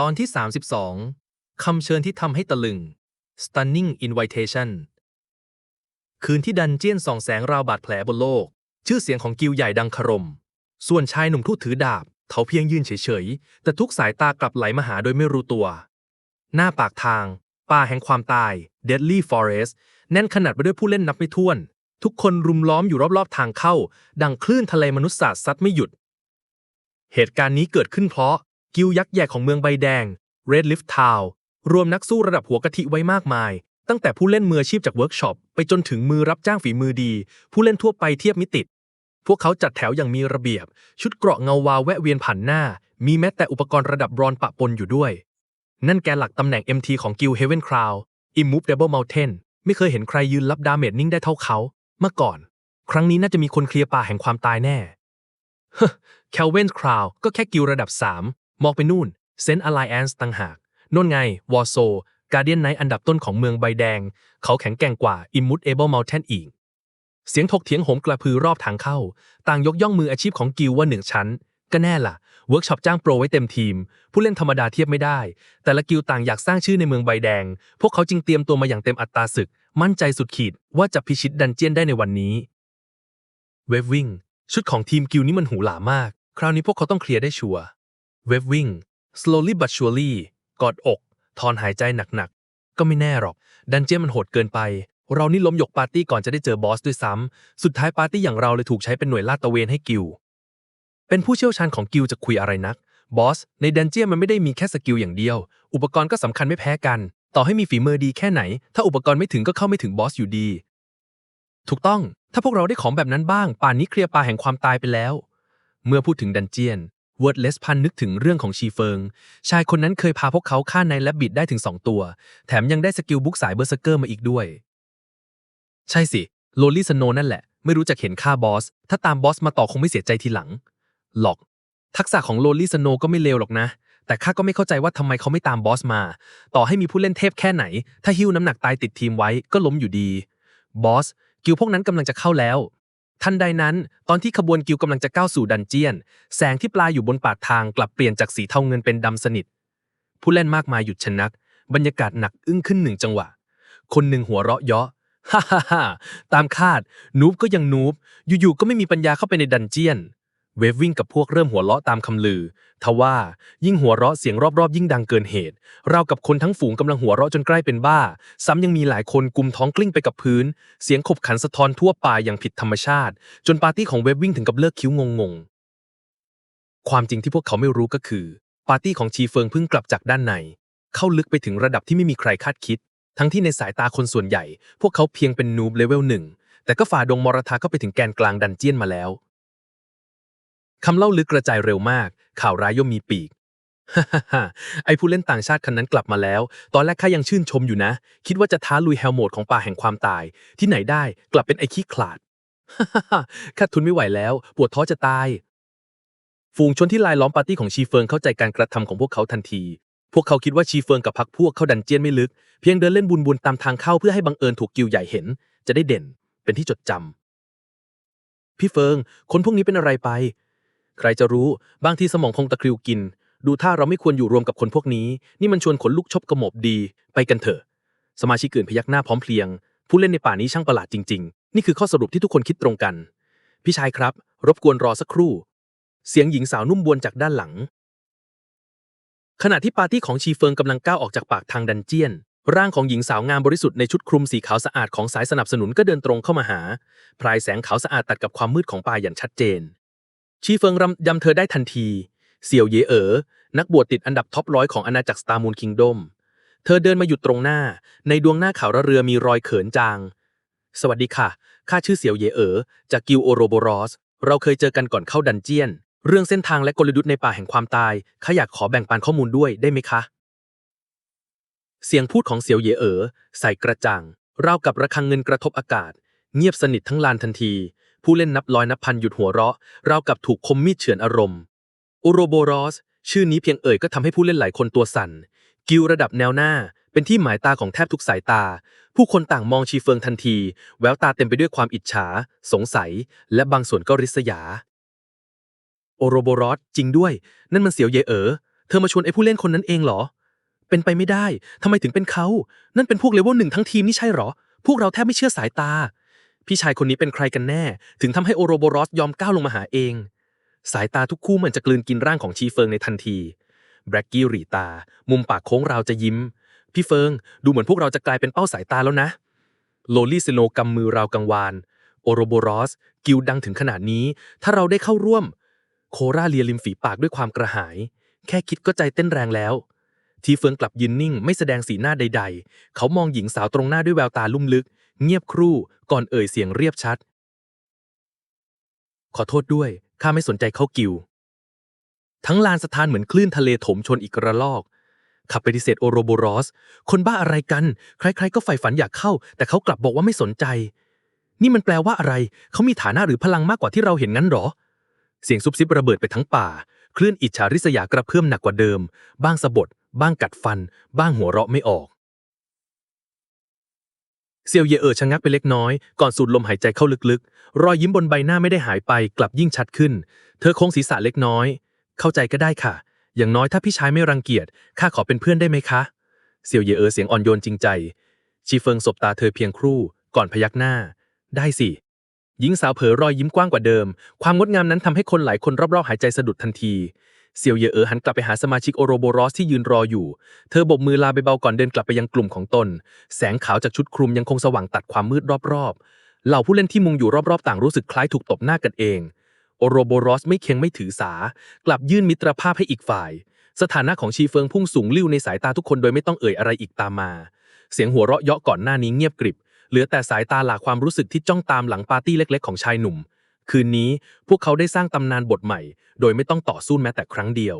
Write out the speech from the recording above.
ตอนที่ 32 คำเชิญที่ทำให้ตะลึง Stunning Invitation คืนที่ดันเจียนส่องแสงราวบาดแผลบนโลก ชื่อเสียงของกิวใหญ่ดังครม ส่วนชายหนุ่มทูตถือดาบ เขาเพียงยืนเฉยๆ แต่ทุกสายตากลับไหลมาหาโดยไม่รู้ตัว หน้าปากทาง ป่าแห่งความตาย Deadly Forest แน่นขนาดไปด้วยผู้เล่นนับไม่ถ้วน ทุกคนรุมล้อมอยู่รอบๆทางเข้า ดังคลื่นทะเลมนุษย์ศาสตร์ซัดไม่หยุด เหตุการณ์นี้เกิดขึ้นเพราะ กิวยักษ์ใหญ่ของเมืองใบแดง Red Lift Town รวมนักสู้ระดับหัวกะทิไว้มากมาย ตั้งแต่ผู้เล่นมืออาชีพจากเวิร์กช็อปไปจนถึงมือรับจ้างฝีมือดี ผู้เล่นทั่วไปเทียบมิติดพวกเขาจัดแถวอย่างมีระเบียบ ชุดเกราะเงาวาวแวะเวียนผ่านหน้า มีแม้แต่อุปกรณ์ระดับบรอนปะปนอยู่ด้วย นั่นแกหลักตำแหน่ง MT ของกิล Heaven Crown Immovable Mountain ไม่เคยเห็นใครยืนรับดาเมจนิ่งได้เท่าเขาเมื่อก่อน ครั้งนี้น่าจะมีคนเคลียร์ป่าแห่งความตายแน่เฮ้แคลเวนคราวก็แค่กิลระดับ 3 มองไปนู่นเซนต์อ l ไลแอนส์ต่างหากโน่นไง วอร์โซ การเดียนไนอันดับต้นของเมืองใบแดง เขาแข็งแกร่งกว่า Immutable Mountain อีก เสียงถกเถียงโหมกระพือรอบทางเข้า ต่างยกย่องมืออาชีพของกิลว่าหนึ่งชั้น ก็แน่ล่ะ เวิร์กช็อปจ้างโปรไว้เต็มทีม ผู้เล่นธรรมดาเทียบไม่ได้ แต่ละกิลต่างอยากสร้างชื่อในเมืองใบแดง พวกเขาจึงเตรียมตัวมาอย่างเต็มอัตราศึก มั่นใจสุดขีดว่าจะพิชิตดันเจียนได้ในวันนี้ เวฟวิ่งชุดของทีมกิลนี่มันหูหลามาก คราวนี้พวกเขาต้องเคลียร์ได้ชัวร์ เวฟวิ่ง slowly but surely กอดอก ถอนหายใจหนักๆ ก็ไม่แน่หรอก ดันเจียนมันโหดเกินไป เรานี่ล้มหยกปาร์ตี้ก่อนจะได้เจอบอสด้วยซ้ำ สุดท้ายปาร์ตี้อย่างเราเลยถูกใช้เป็นหน่วยลาดตระเวนให้กิลเป็นผู้เชี่ยวชาญของกิลจะคุยอะไรนัก บอส ในดันเจียนมันไม่ได้มีแค่สกิลอย่างเดียว อุปกรณ์ก็สำคัญไม่แพ้กัน ต่อให้มีฝีมือดีแค่ไหน ถ้าอุปกรณ์ไม่ถึงก็เข้าไม่ถึงบอสอยู่ดี ถูกต้อง ถ้าพวกเราได้ของแบบนั้นบ้าง ป่านนี้เคลียร์ปลาแห่งความตายไปแล้ว เมื่อพูดถึงดันเจียน เวิร์ดเลสพันนึกถึงเรื่องของชีเฟิง ชายคนนั้นเคยพาพวกเขาฆ่าในและบิดได้ถึง2ตัว แถมยังได้สกิลบุ๊กสายเบอร์เซเกอร์มาอีกด้วย ใช่สิโลลี่สโนนั่นแหละ ไม่รู้จักเห็นค่าบอส ถ้าตามบอสมาต่อคงไม่เสียใจทีหลังหรอก ทักษะของโลลี่สโนก็ไม่เลวหรอกนะ แต่ข้าก็ไม่เข้าใจว่าทำไมเขาไม่ตามบอสมา ต่อให้มีผู้เล่นเทพแค่ไหน ถ้าหิ้วน้ำหนักตายติดทีมไว้ก็ล้มอยู่ดี บอสกิลพวกนั้นกำลังจะเข้าแล้ว ทันใดนั้น ตอนที่ขบวนกิวกำลังจะก้าวสู่ดันเจียน แสงที่ปลายอยู่บนปากทางกลับเปลี่ยนจากสีเทาเงินเป็นดำสนิท ผู้เล่นมากมายหยุดชะนัก บรรยากาศหนักอึ้งขึ้นหนึ่งจังหวะ คนหนึ่งหัวเราะเยาะฮ่าฮ่าฮ่าตามคาด นูบก็ยังนูบอยู่ๆก็ไม่มีปัญญาเข้าไปในดันเจียน เวฟวิ่งกับพวกเริ่มหัวเราะตามคำลือ ทว่ายิ่งหัวเราะเสียงรอบๆ ยิ่งดังเกินเหตุ เรากับคนทั้งฝูงกำลังหัวเราะจนใกล้เป็นบ้า ซ้ำยังมีหลายคนกุมท้องกลิ้งไปกับพื้น เสียงขบขันสะท้อนทั่วป่าอย่างผิดธรรมชาติ จนปาร์ตี้ของเวฟวิ่งถึงกับเลิกคิ้วงงๆ ความจริงที่พวกเขาไม่รู้ก็คือ ปาร์ตี้ของชีเฟิงเพิ่งกลับจากด้านใน เข้าลึกไปถึงระดับที่ไม่มีใครคาดคิด ทั้งที่ในสายตาคนส่วนใหญ่ พวกเขาเพียงเป็นนูบเลเวลหนึ่งแต่ก็ฝ่าดงมรณะเข้าไปถึงแกนกลางดันเจียนมาแล้ว คำเล่าลึกกระจายเร็วมาก ข่าวร้ายย่อมมีปีกฮ่าฮ่าฮ่าไอผู้เล่นต่างชาติคนนั้นกลับมาแล้ว ตอนแรกข้ายังชื่นชมอยู่นะ คิดว่าจะท้าลุยเฮลโมดของป่าแห่งความตาย ที่ไหนได้กลับเป็นไอขี้ขลาดฮ่าฮ่าฮ่าข้าทุนไม่ไหวแล้ว ปวดท้อจะตาย ฝูงชนที่ลายล้อมปาร์ตี้ของชีเฟิงเข้าใจการกระทำของพวกเขาทันที พวกเขาคิดว่าชีเฟิงกับพักพวกเข้าดันเจียนไม่ลึก เพียงเดินเล่นบุญๆตามทางเข้าเพื่อให้บังเอิญถูกกิวใหญ่เห็น จะได้เด่น เป็นที่จดจำพี่เฟิง คนพวกนี้เป็นอะไรไป ใครจะรู้บางทีสมองคงตะคริวกิน ดูท่าเราไม่ควรอยู่รวมกับคนพวกนี้ นี่มันชวนขนลุกชบกระหมบดี ไปกันเถอะ สมาชิกอื่นพยักหน้าพร้อมเพรียง ผู้เล่นในป่านี้ช่างประหลาดจริง ๆ นี่คือข้อสรุปที่ทุกคนคิดตรงกัน พี่ชายครับ รบกวนรอสักครู่ เสียงหญิงสาวนุ่มบวนจากด้านหลัง ขณะที่ปาร์ตี้ของชีเฟิงกำลังก้าวออกจากปากทางดันเจียนร่างของหญิงสาวงามบริสุทธิ์ในชุดคลุมสีขาวสะอาดของสายสนับสนุนก็เดินตรงเข้ามาหา พรายแสงขาวสะอาดตัดกับความมืดของป่าอย่างชัดเจน ชีเฟิงรำยำเธอได้ทันที เสี่ยวเยเอ๋อนักบวชติดอันดับท็อปร้อยของอาณาจักรสตาร์มูนคิงดมเธอเดินมาหยุดตรงหน้า ในดวงหน้าขาวระเรือมีรอยเขินจาง สวัสดีค่ะ ข้าชื่อเสี่ยวเยเอ๋อจากกิลโอโรโบรอส เราเคยเจอกันก่อนเข้าดันเจียน เรื่องเส้นทางและกลยุทธ์ในป่าแห่งความตาย ข้าอยากขอแบ่งปันข้อมูลด้วยได้ไหมคะ เสียงพูดของเสี่ยวเยเอ๋อใส่กระจ่างราวกับระฆังเงินกระทบอากาศ เงียบสนิททั้งลานทันที ผู้เล่นนับร้อยนับพันหยุดหัวเราะราวกับถูกคมมีดเฉือนอารมณ์โอโรโบรอส ชื่อนี้เพียงเอ่ยก็ทำให้ผู้เล่นหลายคนตัวสั่น กิลระดับแนวหน้า เป็นที่หมายตาของแทบทุกสายตา ผู้คนต่างมองชีเฟิงทันที แววตาเต็มไปด้วยความอิจฉา สงสัย และบางส่วนก็ริษยา โอโรโบรอสจริงด้วย นั่นมันเสียวเยเอ๋อเธอมาชวนไอ้ผู้เล่นคนนั้นเองเหรอ เป็นไปไม่ได้ทำไมถึงเป็นเขา นั่นเป็นพวกเลเวลหนึ่งทั้งทีมนี่ใช่หรอ พวกเราแทบไม่เชื่อสายตา พี่ชายคนนี้เป็นใครกันแน่ ถึงทำให้โอโรโบรอสยอมก้าวลงมาหาเอง สายตาทุกคู่เหมือนจะกลืนกินร่างของชีเฟิงในทันทีแบล็กกี้หรีตา มุมปากโค้งราวจะยิ้ม พี่เฟิง ดูเหมือนพวกเราจะกลายเป็นเป้าสายตาแล้วนะ โลลี่เซโนกำมือราวกังวาน โอโรโบรอส กิลดังถึงขนาดนี้ ถ้าเราได้เข้าร่วม โคราเลียริมฝีปากด้วยความกระหาย แค่คิดก็ใจเต้นแรงแล้ว ทีเฟิงกลับยืนนิ่ง ไม่แสดงสีหน้าใด ๆ เขามองหญิงสาวตรงหน้าด้วยแววตาลุ่มลึก เงียบครู่ก่อนเอ่ยเสียงเรียบชัด ขอโทษด้วย ข้าไม่สนใจเขากิว ทั้งลานสถานเหมือนคลื่นทะเลถมชนอีกระลอกขับปฏิเสธโอโรโบรอส คนบ้าอะไรกัน ใครๆ ก็ใฝ่ฝันอยากเข้า แต่เขากลับบอกว่าไม่สนใจ นี่มันแปลว่าอะไร เขามีฐานะหรือพลังมากกว่าที่เราเห็นงั้นหรอ เสียงซุบซิบระเบิดไปทั้งป่า คลื่นอิจฉาริษยากระเพื่อมหนักกว่าเดิม บ้างสะบด บ้างกัดฟัน บ้างหัวเราะไม่ออก เซียวเยเออชะงักไปเล็กน้อย ก่อนสูดลมหายใจเข้าลึกๆ รอยยิ้มบนใบหน้าไม่ได้หายไปกลับยิ่งชัดขึ้น เธอโค้งศีรษะเล็กน้อย เข้าใจก็ได้ค่ะ อย่างน้อยถ้าพี่ชายไม่รังเกียจข้าขอเป็นเพื่อนได้ไหมคะ เซียวเยเออเสียงอ่อนโยนจริงใจ ชีเฟิงสบตาเธอเพียงครู่ ก่อนพยักหน้า ได้สิหญิงสาวเผยรอยยิ้มกว้างกว่าเดิม ความงดงามนั้นทำให้คนหลายคนรอบๆหายใจสะดุดทันที เซียวเยเออหันกลับไปหาสมาชิกโอโรโบรอสที่ยืนรออยู่ เธอโบกมือลาไปเบาก่อนเดินกลับไปยังกลุ่มของตน แสงขาวจากชุดคลุมยังคงสว่างตัดความมืดรอบๆ เหล่าผู้เล่นที่มุงอยู่รอบๆ ต่างรู้สึกคล้ายถูกตบหน้ากันเอง โอโรโบรอสไม่เค็งไม่ถือสา กลับยื่นมิตรภาพให้อีกฝ่าย สถานะของชีเฟิงพุ่งสูงลิ่วในสายตาทุกคนโดยไม่ต้องเอ่ยอะไรอีกตามมา เสียงหัวเราะเยาะก่อนหน้านี้เงียบกริบ เหลือแต่สายตาหลากความรู้สึกที่จ้องตามหลังปาร์ตี้เล็ก ๆ ของชายหนุ่ม คืนนี้พวกเขาได้สร้างตำนานบทใหม่ โดยไม่ต้องต่อสู้แม้แต่ครั้งเดียว